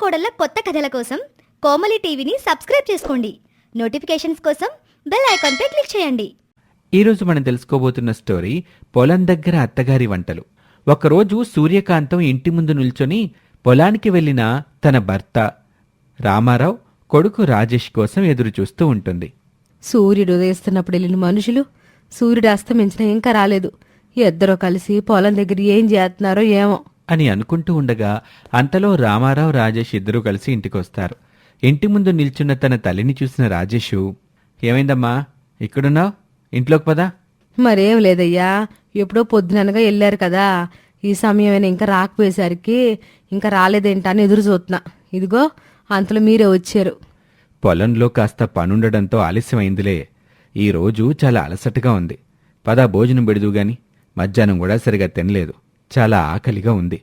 కోడళ్ళ కొత్త కథల కోసం కోమలి టీవీని సబ్స్క్రైబ్ చేసుకోండి. నోటిఫికేషన్స్ కోసం బెల్ ఐకాన్పై క్లిక్ చేయండి. ఈరోజు మనం తెలుసుకోబోతున్న స్టోరీ పొలం దగ్గర అత్తగారి వంటలు. ఒకరోజు సూర్యకాంతం ఇంటి ముందు నిల్చొని పొలానికి వెళ్ళిన తన భర్త రామారావు కొడుకు రాజేష్ కోసం ఎదురు చూస్తూ ఉంటుంది. సూర్యుడు ఉదయిస్తున్నప్పుడు వెళ్ళిన మనుషులు సూర్యుడు అస్తమించిన ఇంకా రాలేదు. ఇద్దరూ కలిసి పొలం దగ్గర ఏం చేస్తున్నారో ఏమో. అని అనుకుంటూ ఉండగా అంతలో రామారావు రాజేష్ ఇద్దరూ కలిసి ఇంటికొస్తారు. ఇంటి ముందు నిల్చున్న తన తల్లిని చూసిన రాజేషు ఏమైందమ్మా? ఇక్కడున్నావు? ఇంట్లోకి పదా. మరేం లేదయ్యా. ఎప్పుడో పొద్దుననగా వెళ్ళారు కదా. ఈ సమయమైనా ఇంకా రాకపోయేసరికి ఇంకా రాలేదేంటా అని ఎదురు చూస్తున్నా ఇదిగో అంతలో మీరే వచ్చారు. పొలంలో కాస్త పనుండడంతో ఆలస్యమైందిలే. ఈ రోజు చాలా అలసటగా ఉంది. పద భోజనం పెడదు గాని. మధ్యాహ్నం కూడా సరిగా తినలేదు. చాలా ఆకలిగా ఉంది.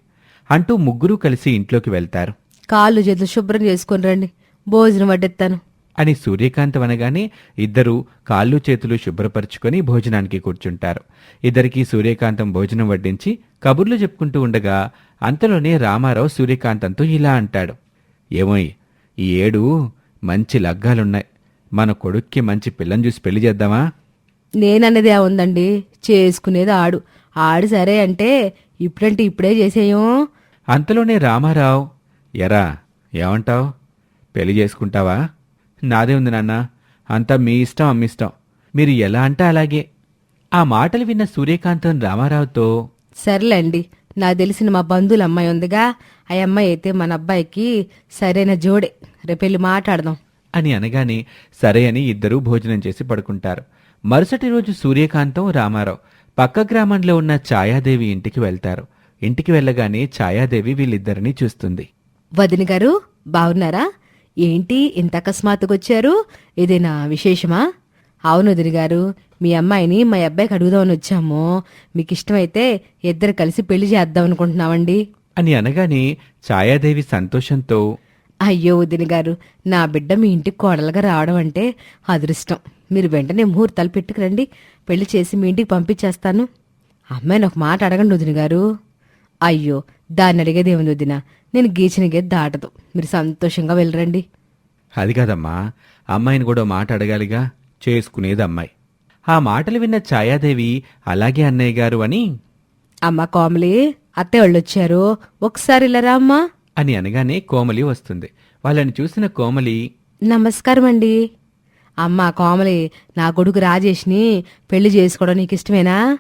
అంటూ ముగ్గురూ కలిసి ఇంట్లోకి వెళ్తారు. కాళ్ళు చేతులు శుభ్రం చేసుకొని రండి. భోజనం వడ్డెత్తాను. అని సూర్యకాంతం అనగానే ఇద్దరూ కాళ్ళు చేతులు శుభ్రపరుచుకొని భోజనానికి కూర్చుంటారు. ఇద్దరికీ సూర్యకాంతం భోజనం వడ్డించి కబుర్లు చెప్పుకుంటూ ఉండగా అంతలోనే రామారావు సూర్యకాంతంతో ఇలా అంటాడు. ఏమోయ్ ఈ ఏడు మంచి లగ్గాలున్నాయి. మన కొడుక్కి మంచి పిల్లని చూసి పెళ్ళి చేద్దామా? నేనన్నది ఉందండి. చేసుకునేది ఆడు. ఆడు సరే అంటే ఇప్పుడంటే ఇప్పుడే చేసేయం? అంతలోనే రామారావు ఎరా ఏమంటావ్? పెళ్ళి చేసుకుంటావా? నాదే ఉంది నాన్న అంతా మీ ఇష్టం అమ్మిష్టం మీరు ఎలా అంటే అలాగే. ఆ మాటలు విన్న సూర్యకాంతం రామారావుతో సర్లేండి నాకు తెలిసిన మా బంధువుల అమ్మాయి ఉందిగా. ఆ అమ్మాయి అయితే మన అబ్బాయికి సరైన జోడే. రేపెళ్ళి మాట్లాడదాం. అని అనగానే సరే అని ఇద్దరూ భోజనం చేసి పడుకుంటారు. మరుసటి రోజు సూర్యకాంతం రామారావు పక్క గ్రామంలో ఉన్న ఛాయాదేవి ఇంటికి వెళ్తారు. ఇంటికి వెళ్ళగానే ఛాయాదేవి వీళ్ళిద్దరినీ చూస్తుంది. వదిన గారు బాగున్నారా ఏంటి ఇంత అకస్మాత్తుగా వచ్చారు ఏదైనా విశేషమా? అవును వదిన గారు మీ అమ్మాయిని మా అబ్బాయికి అడుగుదామని వచ్చాము. మీకు ఇష్టమైతే ఇద్దరు కలిసి పెళ్ళి చేద్దాం అనుకుంటున్నామండి. అని అనగానే ఛాయాదేవి సంతోషంతో అయ్యో వదిన గారు నా బిడ్డ మీ ఇంటికి కోడలుగా రావడం అంటే అదృష్టం. మీరు వెంటనే ముహూర్తాలు పెట్టుకురండి. పెళ్ళి చేసి మీ ఇంటికి పంపించేస్తాను. అమ్మాయిని ఒక మాట అడగండి వదిన గారు. అయ్యో దాన్ని అడిగేది ఏముంది వదిన? నేను గీచిన గేది దాటదు. మీరు సంతోషంగా వెళ్ళరండి. అది కాదమ్మా. అమ్మాయిని కూడా మాట అడగాలిగా. చేసుకునేది అమ్మాయి. ఆ మాటలు విన్న ఛాయాదేవి అలాగే అన్నయ్య గారు అని అమ్మ కోమలి అత్తయ్య వాళ్ళు వచ్చారు. ఒకసారి ఇలా రా అమ్మా. అని అనగానే కోమలి వస్తుంది. వాళ్ళని చూసిన కోమలి నమస్కారం అండి అమ్మ కోమలి నా కొడుకు రాజేష్ని పెళ్ళి చేసుకోవడం నీకు ఇష్టమేనా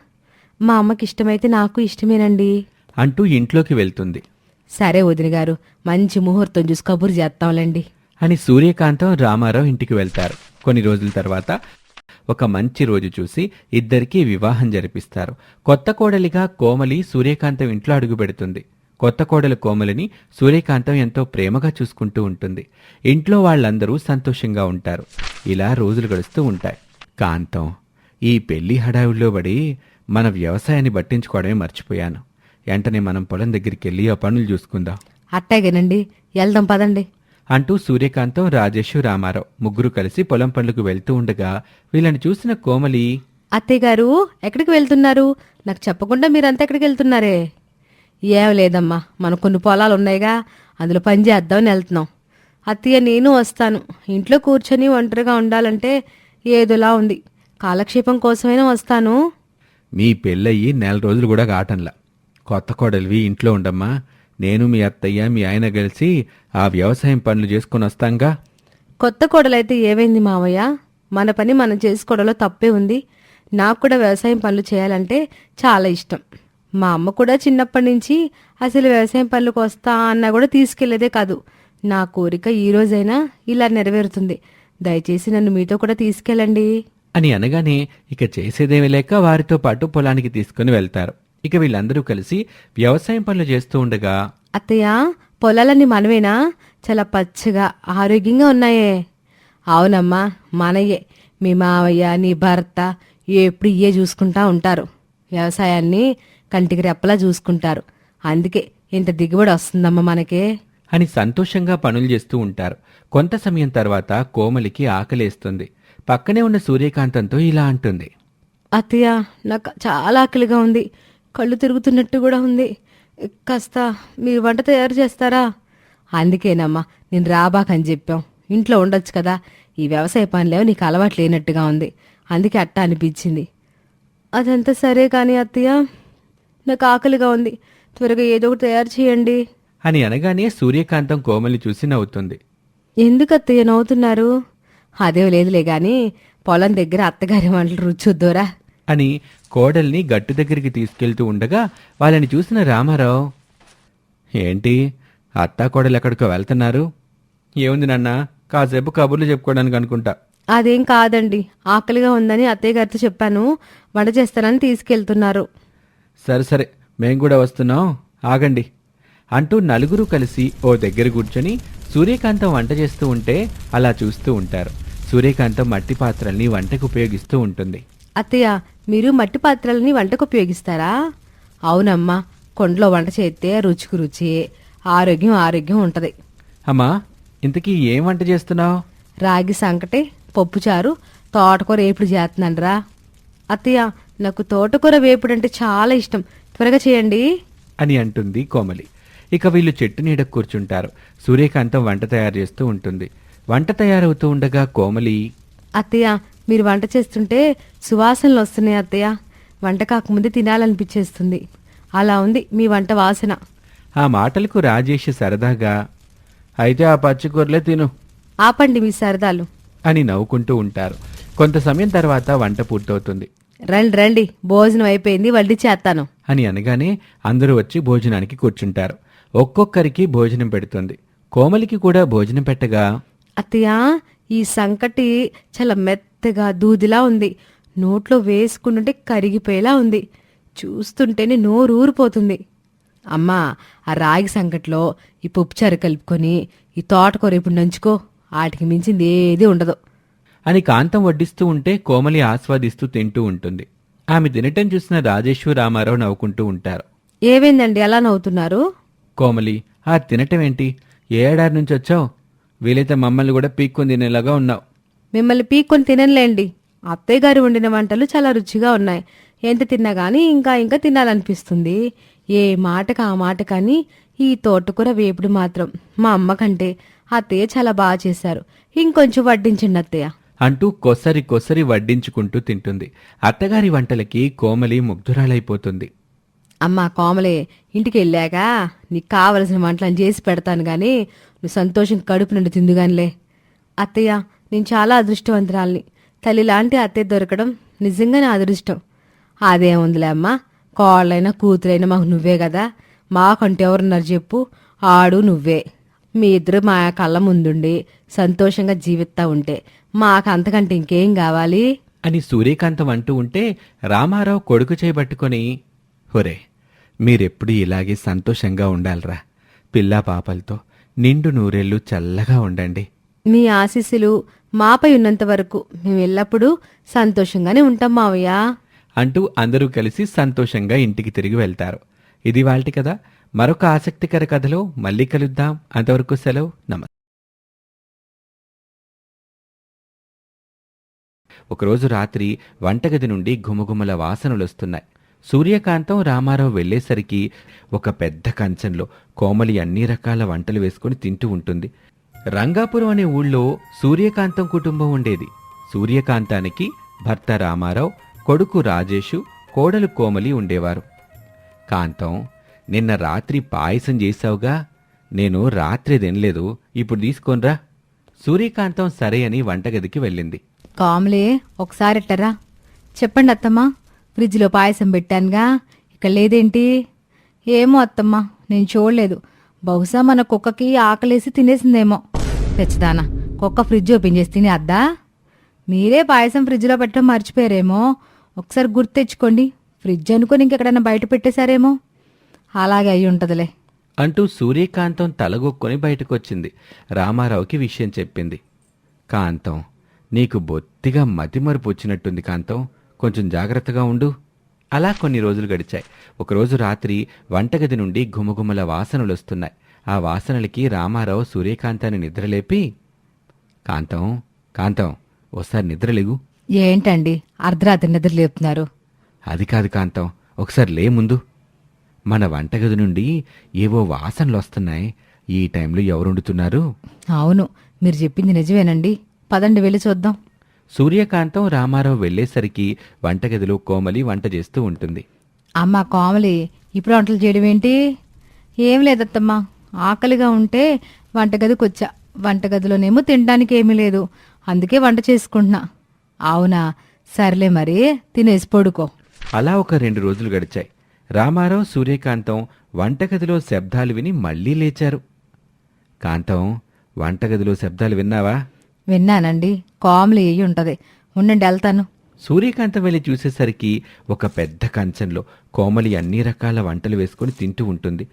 మా అమ్మకి ఇష్టమైతే నాకు ఇష్టమేనండి. అంటూ ఇంట్లోకి వెళ్తుంది. సరే వదిన గారు మంచి ముహూర్తం చూసి కబురు చేస్తాంలేండి. అని సూర్యకాంతం రామారావు ఇంటికి వెళ్తారు. కొన్ని రోజుల తర్వాత ఒక మంచి రోజు చూసి ఇద్దరికీ వివాహం జరిపిస్తారు. కొత్త కోడలిగా కోమలి సూర్యకాంతం ఇంట్లో అడుగు పెడుతుంది. కొత్త కోడలు కోమలిని సూర్యకాంతం ఎంతో ప్రేమగా చూసుకుంటూ ఉంటుంది. ఇంట్లో వాళ్ళందరూ సంతోషంగా ఉంటారు. ఇలా రోజులు గడుస్తూ ఉంటాయి. కాంతం ఈ పెళ్ళి హడావుల్లో పడి మన వ్యవసాయాన్ని పట్టించుకోవడమే మర్చిపోయాను. వెంటనే మనం పొలం దగ్గరికి వెళ్ళి ఆ పనులు చూసుకుందాం. అట్టాగేనండి వెళ్దాం పదండి. అంటూ సూర్యకాంతం రాజేష్ రామారావు ముగ్గురు కలిసి పొలం పనులకు వెళ్తూ ఉండగా వీళ్ళని చూసిన కోమలి అత్తయ్య గారు ఎక్కడికి వెళ్తున్నారు? నాకు చెప్పకుండా మీరంతా ఎక్కడికి వెళ్తున్నారే? ఏం లేదమ్మా. మన కొన్ని పొలాలు ఉన్నాయిగా. అందులో పని చేద్దామని వెళ్తున్నాం. అత్తయ్య నేను వస్తాను. ఇంట్లో కూర్చొని ఒంటరిగా ఉండాలంటే ఏదోలా ఉంది. కాలక్షేపం కోసమైనా వస్తాను. మీ పెళ్ళయి నెల రోజులు కూడా కాటంలా. కొత్త కోడలివి ఇంట్లో ఉండమ్మా. నేను మీ అత్తయ్య మీ ఆయన కలిసి ఆ వ్యవసాయం పనులు చేసుకుని వస్తాంగా? కొత్త కోడలైతే ఏమైంది మావయ్య? మన పని మనం చేసుకోవడంలో తప్పే ఉంది. నాకు కూడా వ్యవసాయం పనులు చేయాలంటే చాలా ఇష్టం. మా అమ్మ కూడా చిన్నప్పటి నుంచి అసలు వ్యవసాయం పనులకు వస్తా అన్నా కూడా తీసుకెళ్ళేదే కాదు. నా కోరిక ఈ రోజైనా ఇలా నెరవేరుతుంది. దయచేసి నన్ను మీతో కూడా తీసుకెళ్ళండి. అని అనగానే ఇక చేసేదేమీ లేక వారితో పాటు పొలానికి తీసుకుని వెళ్తారు. ఇక వీళ్ళందరూ కలిసి వ్యవసాయం పనులు చేస్తూ ఉండగా అత్తయ్య పొలాలన్నీ మనవేనా చాలా పచ్చగా ఆరోగ్యంగా ఉన్నాయే. అవునమ్మా మనయే మీ మావయ్య నీ భర్త ఎప్పుడు ఇయే చూసుకుంటా ఉంటారు. వ్యవసాయాన్ని కంటికి రెప్పలా చూసుకుంటారు. అందుకే ఇంత దిగుబడి వస్తుందమ్మా మనకే. అని సంతోషంగా పనులు చేస్తూ ఉంటారు. కొంత సమయం తర్వాత కోమలికి ఆకలేస్తుంది. పక్కనే ఉన్న సూర్యకాంతంతో ఇలా అంటుంది. అత్తయ్య నాకు చాలా ఆకలిగా ఉంది. కళ్ళు తిరుగుతున్నట్టు కూడా ఉంది. కాస్త మీరు వంట తయారు చేస్తారా? అందుకేనమ్మా నేను రాబాకని చెప్పాం. ఇంట్లో ఉండొచ్చు కదా. ఈ వ్యవసాయ పనులేవో నీకు అలవాటు లేనట్టుగా ఉంది. అందుకే అట్ట అనిపించింది. అదంతా సరే కానీ అత్తయ్య నాకు ఆకలిగా ఉంది. త్వరగా ఏదో ఒకటి తయారు చేయండి. అని అనగానే సూర్యకాంతం కోమలిని చూసి నవ్వుతుంది. ఎందుకు అత్తయ్య నవ్వుతున్నారు? అదే లేదులే గాని పొలం దగ్గర అత్తగారి వంటలు రుచొద్దోరా. అని కోడల్ని గట్టు దగ్గరికి తీసుకెళ్తూ ఉండగా వాళ్ళని చూసిన రామారావు ఏంటి అత్తా కోడలు ఎక్కడికో వెళ్తున్నారు? ఏముంది నాన్న కాసేపు కబుర్లు చెప్పుకోవడానికి అనుకుంటా. అదేం కాదండి ఆకలిగా ఉందని అత్తయ్య గారితో చెప్పాను వంట చేస్తానని తీసుకెళ్తున్నారు. సరే సరే మేం కూడా వస్తున్నాం ఆగండి. అంటూ నలుగురు కలిసి ఓ దగ్గర కూర్చొని సూర్యకాంతం వంట చేస్తూ ఉంటే అలా చూస్తూ ఉంటారు. సూర్యకాంతం మట్టి పాత్రల్ని వంటకు ఉపయోగిస్తూ ఉంటుంది. అత్తయ్య మీరు మట్టి పాత్రలని వంటకు ఉపయోగిస్తారా? అవునమ్మా కొండలో వంట చేస్తే రుచికి రుచి ఆరోగ్యం ఆరోగ్యం ఉంటది. అమ్మా ఇంతకీ ఏం వంట చేస్తున్నావు? రాగి సంకటే పప్పుచారు తోటకూర వేపుడు చేస్తున్నానరా. అత్తయ్య నాకు తోటకూర వేపుడు అంటే చాలా ఇష్టం. త్వరగా చేయండి. అని అంటుంది కోమలి. ఇక వీళ్ళు చెట్టు నీడ కూర్చుంటారు. సూర్యకాంతం వంట తయారు చేస్తూ ఉంటుంది. వంట తయారవుతూ ఉండగా కోమలి అత్తయ్య మీరు వంట చేస్తుంటే సువాసనలు వస్తున్నాయి అత్తయ్య. వంట కాకముందే తినాలనిపించేస్తుంది. అలా ఉంది మీ వంట వాసన. ఆ మాటలకు రాజేష్ సరదాగా అయితే ఆ పచ్చికూరలే తిను. ఆపండి మీ సరదాలు. అని నవ్వుకుంటూ ఉంటారు. కొంత సమయం తర్వాత వంట పూర్తవుతుంది. రండి రండి భోజనం అయిపోయింది వడ్డీ చేస్తాను. అని అనగానే అందరూ వచ్చి భోజనానికి కూర్చుంటారు. ఒక్కొక్కరికి భోజనం పెడుతుంది. కోమలికి కూడా భోజనం పెట్టగా అత్తయ్య ఈ సంకటి చాలా మెత్తగా దూదిలా ఉంది. నోట్లో వేసుకుంటుంటే కరిగిపోయేలా ఉంది. చూస్తుంటేనే నోరు ఊరిపోతుంది. అమ్మా ఆ రాగి సంకట్లో ఈ పప్పుచారు కలుపుకొని ఈ తోటకూర ఇప్పుడు నంచుకో వాటికి మించింది ఏది ఉండదు. అని కాంతం వడ్డిస్తూ ఉంటే కోమలి ఆస్వాదిస్తూ తింటూ ఉంటుంది. ఆమె తినటం చూసిన రాజేశ్వర రామారావు నవ్వుకుంటూ ఉంటారు. ఏమైందండి ఎలా నవ్వుతున్నారు? కోమలి ఆ తినటం ఏంటి ఏ ఏడాది నుంచి వచ్చావు? వీలైతే మమ్మల్ని కూడా పీక్కొని తినేలాగా ఉన్నావు. మిమ్మల్ని పీక్కొని తినలేండి అత్తయ్య గారు వండిన వంటలు చాలా రుచిగా ఉన్నాయి. ఎంత తిన్నా గానీ ఇంకా ఇంకా తినాలనిపిస్తుంది. ఏ మాటకు ఆ మాట కానీ ఈ తోటకూర వేపుడు మాత్రం. మా అమ్మ కంటే అత్తయ్య చాలా బాగా చేశారు. ఇంకొంచెం వడ్డించండి అత్తయ్య. అంటూ కొసరి కొసరి వడ్డించుకుంటూ తింటుంది. అత్తగారి వంటలకి కోమలి ముగ్ధురాలైపోతుంది. అమ్మా కోమలే ఇంటికి వెళ్ళాక నీకు కావలసిన వంటలను చేసి పెడతాను గాని నువ్వు సంతోషం కడుపు నుండి తిందుగానిలే. అత్తయ్య నేను చాలా అదృష్టవంతురాల్ని. తల్లి లాంటి అత్తయ్య దొరకడం నిజంగా నా అదృష్టం. అదేముందిలే అమ్మా కోళ్ళైనా కూతురైనా మాకు నువ్వే కదా. మాకంటే ఎవరున్నారు చెప్పు ఆడు నువ్వే. మీ ఇద్దరు మా కళ్ళ ముందుండి సంతోషంగా జీవిస్తా ఉంటే మాకు అంతకంటే ఇంకేం కావాలి? అని సూర్యకాంతం అంటూ ఉంటే రామారావు కొడుకు చేయబట్టుకొని ఒరే మీరెప్పుడు ఇలాగే సంతోషంగా ఉండాలిరా. పిల్లా పాపలతో నిండు నూరేళ్ళు చల్లగా ఉండండి. మీ ఆశీస్సులు మాపై ఉన్నంత వరకు మేము ఎల్లప్పుడూ సంతోషంగానే ఉంటాం మావయ్య. అంటూ అందరూ కలిసి సంతోషంగా ఇంటికి తిరిగి వెళ్తారు. ఇది వాళ్ళటి కదా మరొక ఆసక్తికర కథలో మళ్ళీ కలుద్దాం. అంతవరకు సెలవు. నమస్తే ఒకరోజు రాత్రి వంటగది నుండి గుమగుమల వాసనలొస్తున్నాయి సూర్యకాంతం రామారావు వెళ్ళేసరికి ఒక పెద్ద కంచంలో కోమలి అన్ని రకాల వంటలు వేసుకుని తింటూ ఉంటుంది. రంగాపురం అనే ఊళ్ళో సూర్యకాంతం కుటుంబం ఉండేది. సూర్యకాంతానికి భర్త రామారావు కొడుకు రాజేషు కోడలు కోమలి ఉండేవారు. కాంతం నిన్న రాత్రి పాయసం చేశావుగా. నేను రాత్రి తినలేదు. ఇప్పుడు తీసుకోనరా. సూర్యకాంతం సరే అని వంటగదికి వెళ్ళింది. కాములే ఒకసారి ఎట్టరా చెప్పండి అత్తమ్మా. ఫ్రిడ్జ్లో పాయసం పెట్టానుగా. ఇక్కడ లేదేంటి? ఏమో అత్తమ్మ నేను చూడలేదు. బహుశా మన కుక్కకి ఆకలేసి తినేసిందేమో. తెచ్చదానా కుక్క ఫ్రిడ్జ్ ఓపెన్ చేసి తినే అద్దా మీరే పాయసం ఫ్రిడ్జ్లో పెట్టడం మర్చిపోయారేమో. ఒకసారి గుర్తు తెచ్చుకోండి. ఫ్రిడ్జ్ అనుకుని ఇంకెక్కడైనా బయట పెట్టేశారేమో. అలాగే అయి ఉంటదిలే. అంటూ సూర్యకాంతం తలగొక్కొని బయటకొచ్చింది. రామారావుకి విషయం చెప్పింది. కాంతం నీకు బొత్తిగా మతిమరుపు వచ్చినట్టుంది కాంతం. కొంచెం జాగ్రత్తగా ఉండు. అలా కొన్ని రోజులు గడిచాయి. ఒకరోజు రాత్రి వంటగది నుండి గుమగుమల వాసనలొస్తున్నాయి. ఆ వాసనలకి రామారావు సూర్యకాంతాన్ని నిద్రలేపి కాంతం కాంతం ఓసారి నిద్రలేగు. ఏంటండి? అర్ధరాత్రి నిద్ర లేపుతున్నారు అది కాదు కాంతం ఒకసారి లే ముందు. మన వంటగది నుండి ఏవో వాసనలు వస్తున్నాయి ఈ టైంలో ఎవరు వండుతున్నారు అవును మీరు చెప్పింది నిజమేనండి. పదండి వెళ్ళి చూద్దాం. సూర్యకాంతం రామారావు వెళ్ళేసరికి వంటగదిలో కోమలి వంట చేస్తూ ఉంటుంది. అమ్మ కోమలి ఇప్పుడు వంటలు చేయడం ఏంటి? ఏం లేదత్తమ్మా. ఆకలిగా ఉంటే వంటగదికి వచ్చా వంటగదిలోనేమో తినడానికి ఏమీ లేదు. అందుకే వంట చేసుకుంటున్నా. అవునా? సర్లే మరి తినేసి పడుకో. అలా ఒక రెండు రోజులు గడిచాయి. రామారావు సూర్యకాంతం వంటగదిలో శబ్దాలు విని మళ్ళీ లేచారు. కాంతం వంటగదిలో శబ్దాలు విన్నావా? విన్నానండి. కోమలి అయ్యి ఉంటది. ఉండండి వెళ్తాను. సూర్యకాంతం వెళ్ళి చూసేసరికి ఒక పెద్ద కంచంలో కోమలి అన్ని రకాల వంటలు వేసుకుని తింటూ ఉంటుంది.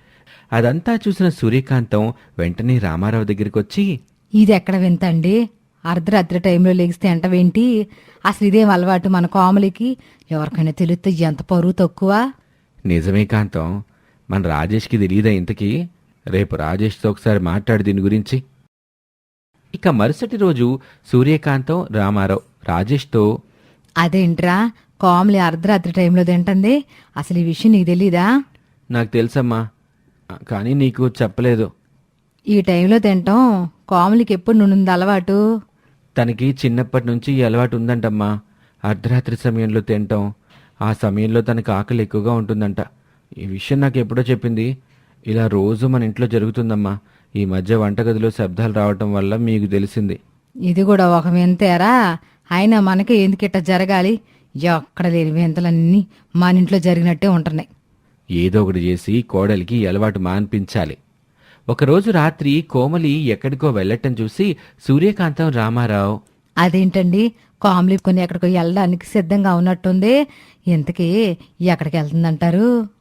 అదంతా చూసిన సూర్యకాంతం వెంటనే రామారావు దగ్గరికి వచ్చి ఇది ఎక్కడ వింతండి? అర్ధరాత్రి టైంలో లెగిస్తే అంటవేంటి అసలు ఇదేం అలవాటు మన కోమలికి? ఎవరికైనా తెలిస్తే ఎంత పరువు తక్కువ? నిజమే కాంతం. మన రాజేష్కి తెలియదా ఇంతకీ? రేపు రాజేష్తో ఒకసారి మాట్లాడు దీని గురించి. ఇక మరుసటి రోజు సూర్యకాంతం రామారావు రాజేష్తో అదేంట్రా కోమలి అర్ధరాత్రి టైంలో తింటుంది. అసలు ఈ విషయం నీకు తెలీదా? నాకు తెలుసమ్మా. కానీ నీకు చెప్పలేదు. ఈ టైంలో తింటాం. కోమలికి ఎప్పుడు నుండి అలవాటు? తనకి చిన్నప్పటి నుంచి ఈ అలవాటు ఉందంటమ్మా. అర్ధరాత్రి సమయంలో తింటాం. ఆ సమయంలో తనకు ఆకలి ఎక్కువగా ఉంటుందంట. ఈ విషయం నాకు ఎప్పుడో చెప్పింది. ఇలా రోజు మన ఇంట్లో జరుగుతుందమ్మా. ఈ మధ్య వంటగదిలో శబ్దాలు రావటం వల్ల మీకు తెలిసింది. ఇది కూడా ఒక వింతేరా? అయినా మనకి ఎందుకు ఇట్ట జరగాలి? ఎక్కడ లేని వింతలన్నీ మన ఇంట్లో జరిగినట్టే ఉంటున్నాయి. ఏదో ఒకటి చేసి కోడలికి అలవాటు మాన్పించాలి. ఒకరోజు రాత్రి కోమలి ఎక్కడికో వెళ్ళటం చూసి సూర్యకాంతం రామారావు అదేంటండి? కామ్లీ కొన్ని ఎక్కడికో వెళ్ళడానికి సిద్ధంగా ఉన్నట్టుంది. ఇంతకీ ఎక్కడికి వెళ్తుందంటారు?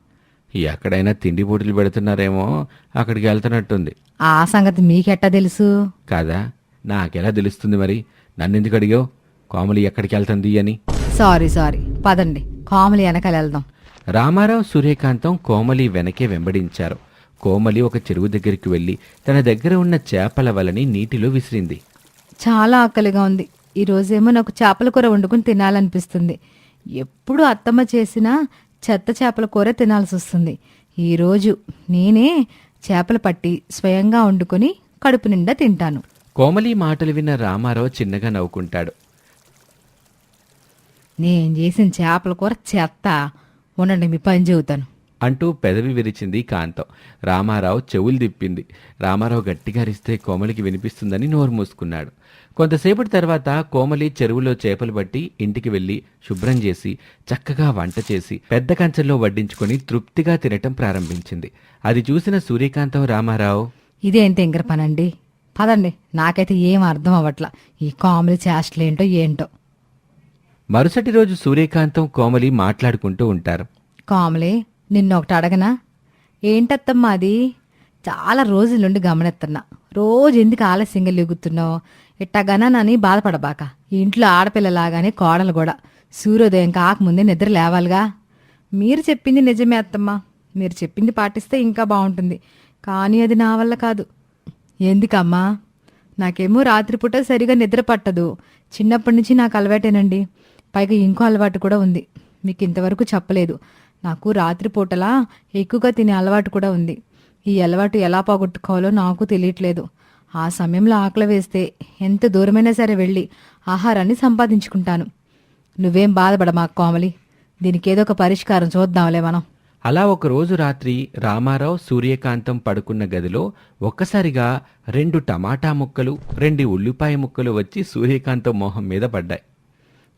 ఎక్కడైనా తిండి పోటీలు పెడుతున్నారేమో అక్కడికి వెళ్తున్నట్టుంది. ఆ సంగతి మీకెట్టా తెలుసు? కాదా? నాకెలా తెలుస్తుంది మరి? నన్నెందుకు అడిగావు? కోమలి ఎక్కడికి వెళ్తుంది అని. Sorry sorry. పదండి. కామలి వెనకాల వెళ్దాం. రామారావు సూర్యకాంతం కోమలి వెనకే వెంబడించారు. కోమలి ఒక చెరువు దగ్గరికి వెళ్ళి తన దగ్గర ఉన్న చేపల వలని నీటిలో విసిరింది. చాలా ఆకలిగా ఉంది. ఈ రోజేమో నాకు చేపల కూర వండుకుని తినాలనిపిస్తుంది. ఎప్పుడు అత్తమ్మ చేసినా చెత్త చేపల కూర తినాల్సి వస్తుంది. ఈరోజు నేనే చేపలు పట్టి స్వయంగా వండుకొని కడుపు నిండా తింటాను. కోమలి మాటలు విన్న రామారావు చిన్నగా నవ్వుకుంటాడు. నేను చేసిన చేపల కూర చెత్త. ఉండండి మీ పని చెబుతాను. అంటూ పెదవి విరిచింది కాంతం. రామారావు చెవులు తిప్పింది. రామారావు గట్టిగా అరిస్తే కోమలికి వినిపిస్తుందని నోరు మూసుకున్నాడు. కొంతసేపటి తర్వాత కోమలి చెరువులో చేపలు పట్టి ఇంటికి వెళ్ళి శుభ్రం చేసి చక్కగా వంట చేసి పెద్ద కంచెల్లో వడ్డించుకొని తృప్తిగా తినటం ప్రారంభించింది. అది చూసిన సూర్యకాంతం రామారావు. ఇదేం తెంగర పనండి. పదండి. నాకైతే ఏం అర్థం అవ్వట్లా. ఈ కామెడీ చేష్టలేంటో ఏంటో. మరుసటి రోజు సూర్యకాంతం కోమలి మాట్లాడుకుంటూ ఉంటారు. కామలే నిన్న ఒకటి అడగనా? ఏంటత్తమ్మా అది? చాలా రోజుల నుండి గమనిస్తున్నా. రోజు ఎందుకు ఆలస్యంగా లెగుతున్నావు? ఇట్టగనని బాధపడబాక. ఈ ఇంట్లో ఆడపిల్లలాగానే కోడలు కూడా. సూర్యోదయం కాకముందే నిద్ర లేవాలిగా. మీరు చెప్పింది నిజమే అత్తమ్మ. మీరు చెప్పింది పాటిస్తే ఇంకా బాగుంటుంది. కానీ అది నా వల్ల కాదు. ఎందుకమ్మా? నాకేమో రాత్రిపూట సరిగా నిద్ర పట్టదు. చిన్నప్పటి నుంచి నాకు అలవాటేనండి. పైగా ఇంకో అలవాటు కూడా ఉంది. మీకు ఇంతవరకు చెప్పలేదు. నాకు రాత్రిపూటలా ఎక్కువగా తినే అలవాటు కూడా ఉంది. ఈ అలవాటు ఎలా పోగొట్టుకోవాలో నాకు తెలియట్లేదు. ఆ సమయంలో ఆకలి వేస్తే ఎంత దూరమైనా సరే వెళ్ళి ఆహారాన్ని సంపాదించుకుంటాను. నువ్వేం బాధపడ మా కోమలి. దీనికి ఏదో ఒక పరిష్కారం చూద్దాంలే మనం. అలా ఒక రోజు రాత్రి రామారావు సూర్యకాంతం పడుకున్న గదిలో ఒక్కసారిగా రెండు టమాటా ముక్కలు రెండు ఉల్లిపాయ ముక్కలు వచ్చి సూర్యకాంతం మొహం మీద పడ్డాయి.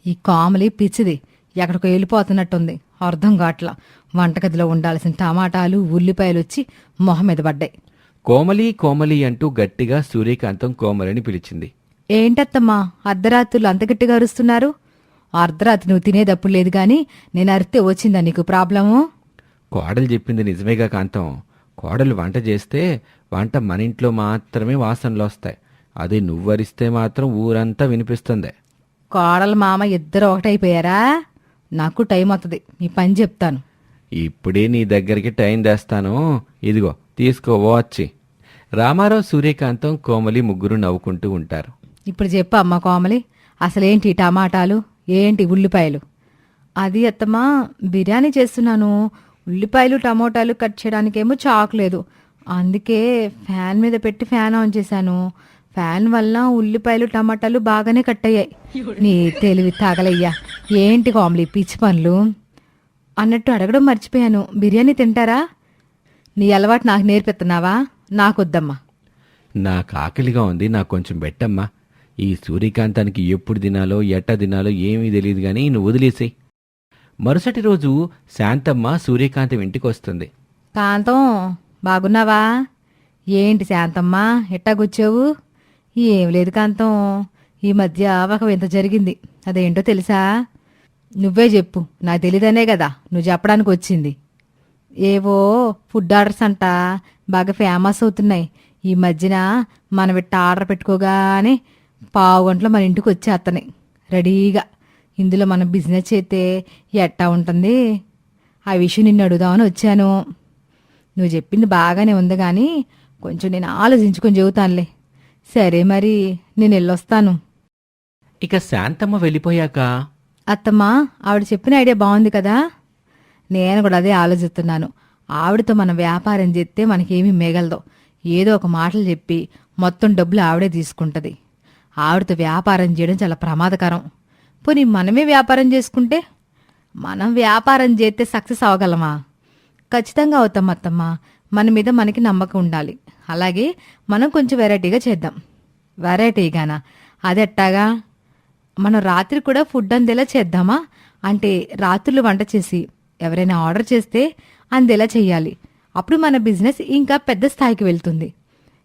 ఈ కామలి పిచ్చిది. ఎక్కడికో వెళ్ళిపోతున్నట్టుంది. అర్థం కావట్లా. వంటగదిలో ఉండాల్సిన టమాటాలు ఉల్లిపాయలు వచ్చి మొహం మీద పడ్డాయి. కోమలి కోమలి అంటూ గట్టిగా సూర్యకాంతం కోమలిని పిలిచింది. ఏంటత్తమ్మా అర్ధరాత్రులు అంత గట్టిగా అరుస్తున్నారు? అర్ధరాత్రి నువ్వు తినేదప్పుడు లేదు గాని నేను అరిస్తే వచ్చిందా నీకు ప్రాబ్లము? కోడలు చెప్పింది నిజమేగా కాంతం. కోడలు వంట చేస్తే వంట మన ఇంట్లో మాత్రమే వాసనలు వస్తాయి. అదే నువ్వరిస్తే మాత్రం ఊరంతా వినిపిస్తుంది. కోడలు మామ ఇద్దరు ఒకటైపోయారా? నాకు టైం అవుతుంది. నీ పని చెప్తాను. ఇప్పుడే నీ దగ్గరికి టైం తెస్తాను. ఇదిగో తీసుకో వచ్చి రామారావు సూర్యకాంతం కోమలి ముగ్గురు నవ్వుకుంటూ ఉంటారు. ఇప్పుడు చెప్పు అమ్మ కోమలి అసలేంటి టమాటాలు? ఏంటి ఉల్లిపాయలు? అది అత్తమ్మా బిర్యానీ చేస్తున్నాను. ఉల్లిపాయలు టమోటాలు కట్ చేయడానికేమో చాకు లేదు. అందుకే ఫ్యాన్ మీద పెట్టి ఫ్యాన్ ఆన్ చేశాను. ఫ్యాన్ వల్ల ఉల్లిపాయలు టమాటాలు బాగానే కట్ అయ్యాయి నీ తెలివి తాగలయ్యా. ఏంటి కామ్లీ పిచ్చి పనులు? అన్నట్టు అడగడం మర్చిపోయాను. బిర్యానీ తింటారా? నీ అలవాటు నాకు నేర్పిస్తున్నావా? నాకొద్దమ్మా. నాకు ఆకలిగా ఉంది నాకు కొంచెం పెట్టమ్మా. ఈ సూర్యకాంతానికి ఎప్పుడు తినాలో ఎట్ట తినాలో ఏమీ తెలియదు కానీ నువ్వు వదిలేసేయ్. మరుసటి రోజు శాంతమ్మ సూర్యకాంతం ఇంటికి వస్తుంది కాంతం బాగున్నావా? ఏంటి శాంతమ్మా ఎట్టాగొచ్చావు? ఏం లేదు కాంతం. ఈ మధ్య ఒక వింత జరిగింది? అదేంటో తెలుసా? నువ్వే చెప్పు. నాకు తెలీదనే కదా. నువ్వు చెప్పడానికి వచ్చింది. ఏవో ఫుడ్ ఆర్డర్స్ అంట. బాగా ఫేమస్ అవుతున్నాయి. ఈ మధ్యన మనం ఇట్ట ఆర్డర్ పెట్టుకోగానే పావు గంటలో మన ఇంటికి వచ్చేస్తున్నాయి రెడీగా. ఇందులో మనం బిజినెస్ చేస్తే ఎట్టా ఉంటుంది? ఆ విషయం నిన్ను అడుగుదామని వచ్చాను. నువ్వు చెప్పింది బాగానే ఉంది కానీ కొంచెం నేను ఆలోచించుకొని చెబుతానులే. సరే మరి నేను ఇక శాంతమ్మ వెళ్ళిపోయాక? అత్తమ్మా ఆవిడ చెప్పిన ఐడియా బాగుంది కదా? నేను కూడా అదే ఆలోచిస్తున్నాను. ఆవిడతో మనం వ్యాపారం చేస్తే మనకేమీ మిగలదు. ఏదో ఒక మాటలు చెప్పి మొత్తం డబ్బులు ఆవిడే తీసుకుంటుంది. ఆవిడతో వ్యాపారం చేయడం చాలా ప్రమాదకరం. పోనీ మనమే వ్యాపారం చేసుకుంటే? మనం వ్యాపారం చేస్తే సక్సెస్ అవ్వగలమా? ఖచ్చితంగా అవుతాం అత్తమ్మ. మన మీద మనకి నమ్మకం ఉండాలి. అలాగే మనం కొంచెం వెరైటీగా చేద్దాం. వెరైటీగానా అదెట్టాగా మనం రాత్రి కూడా ఫుడ్ అందేలా చేద్దామా? అంటే రాత్రులు వంట చేసి ఎవరైనా ఆర్డర్ చేస్తే అందేలా చేయాలి అప్పుడు మన బిజినెస్ ఇంకా పెద్ద స్థాయికి వెళ్తుంది.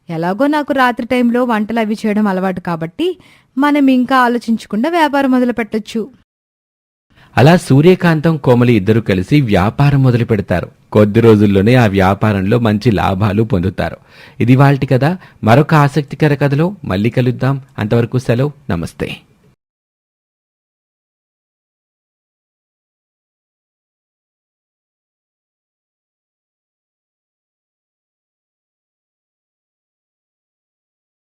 ఎలాగో నాకు రాత్రి టైంలో వంటలు అవి చేయడం అలవాటు కాబట్టి మనం ఇంకా ఆలోచించకుండా వ్యాపారం మొదలు పెట్టొచ్చు అలా సూర్యకాంతం కోమలి ఇద్దరు కలిసి వ్యాపారం మొదలు పెడతారు. కొద్ది రోజుల్లోనే ఆ వ్యాపారంలో మంచి లాభాలు పొందుతారు. ఇది వాళ్ళటి కదా మరొక ఆసక్తికర కథలో మళ్ళీ కలుద్దాం. అంతవరకు సెలవు. నమస్తే.